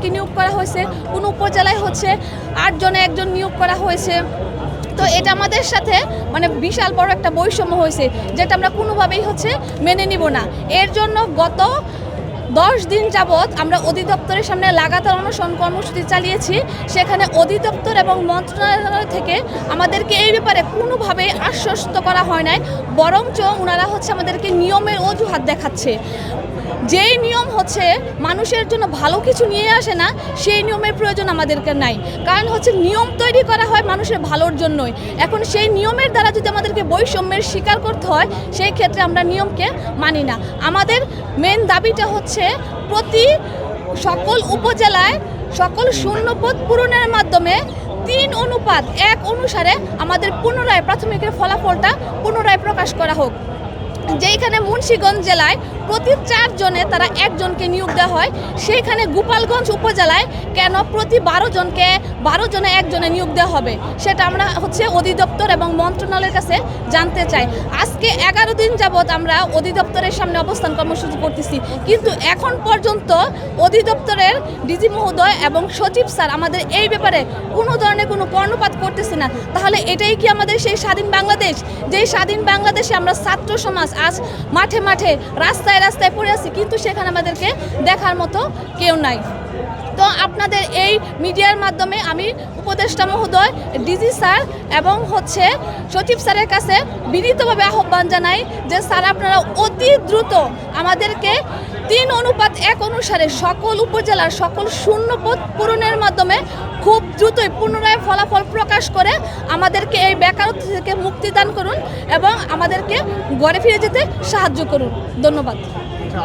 জনকে নিয়োগ করা হয়েছে, কোন উপজেলায় হচ্ছে আট জনে একজন নিয়োগ করা হয়েছে। তো এটা আমাদের সাথে মানে বিশাল বড় একটা বৈষম্য হয়েছে, যেটা আমরা কোনোভাবেই হচ্ছে মেনে নিব না। এর জন্য গত দশ দিন যাবৎ আমরা অধিদপ্তরের সামনে লাগাতার অনশন কর্মসূচি চালিয়েছি। সেখানে অধিদপ্তর এবং মন্ত্রণালয় থেকে আমাদেরকে এই ব্যাপারে কোনোভাবেই আশ্বস্ত করা হয় নাই, বরঞ্চ ওনারা হচ্ছে আমাদেরকে নিয়মের অজুহাত দেখাচ্ছে। যেই নিয়ম হচ্ছে মানুষের জন্য ভালো কিছু নিয়ে আসে না, সেই নিয়মের প্রয়োজন আমাদেরকে নাই। কারণ হচ্ছে নিয়ম তৈরি করা হয় মানুষের ভালোর জন্যই। এখন সেই নিয়মের দ্বারা যদি আমাদেরকে বৈষম্যের স্বীকার করতে হয়, সেই ক্ষেত্রে আমরা নিয়মকে মানি না। আমাদের মেন দাবিটা হচ্ছে প্রতি সকল উপজেলায় সকল শূন্যপদ পূরণের মাধ্যমে তিন অনুপাত এক অনুসারে আমাদের পুনরায় প্রাথমিকের ফলাফলটা পুনরায় প্রকাশ করা হোক। যেইখানে মুন্সীগঞ্জ জেলায় প্রতি চারজনে তারা একজনকে নিয়োগ দেওয়া হয়। সেইখানে গোপালগঞ্জ উপজেলায় কেন প্রতি বারো জনকে, বারো জনে একজনে নিয়োগ দেওয়া হবে, সেটা আমরা হচ্ছে অধিদপ্তর এবং মন্ত্রণালয়ের কাছে জানতে চাই। আজকে এগারো দিন যাবৎ আমরা অধিদপ্তরের সামনে অবস্থান কর্মসূচি করতেছি। কিন্তু এখন পর্যন্ত অধিদপ্তরের ডিজি মহোদয় এবং সচিব স্যার আমাদের এই ব্যাপারে কোনো ধরনের কোনো কর্ণপাত করতেছে না। তাহলে এটাই কি আমাদের সেই স্বাধীন বাংলাদেশ? যেই স্বাধীন বাংলাদেশে আমরা ছাত্র সমাজ আজ মাঠে মাঠে রাস্তায় রাস্তায় পড়ে আছি, কিন্তু সেখানে আমাদেরকে দেখার মতো কেউ নাই। তো আপনাদের এই মিডিয়ার মাধ্যমে আমি উপদেষ্টা মহোদয়, ডিজি স্যার এবং হচ্ছে সচিব স্যারের কাছে বিনীতভাবে আহ্বান জানাই যে, স্যার, আপনারা অতি দ্রুত আমাদেরকে তিন অনুপাত এক অনুসারে সকল উপজেলার সকল শূন্যপদ পূরণের মাধ্যমে খুব দ্রুতই পুনরায় ফলাফল প্রকাশ করে আমাদেরকে এই বেকারত্ব থেকে মুক্তি দান করুন এবং আমাদেরকে ঘরে ফিরে যেতে সাহায্য করুন। ধন্যবাদ। আচ্ছা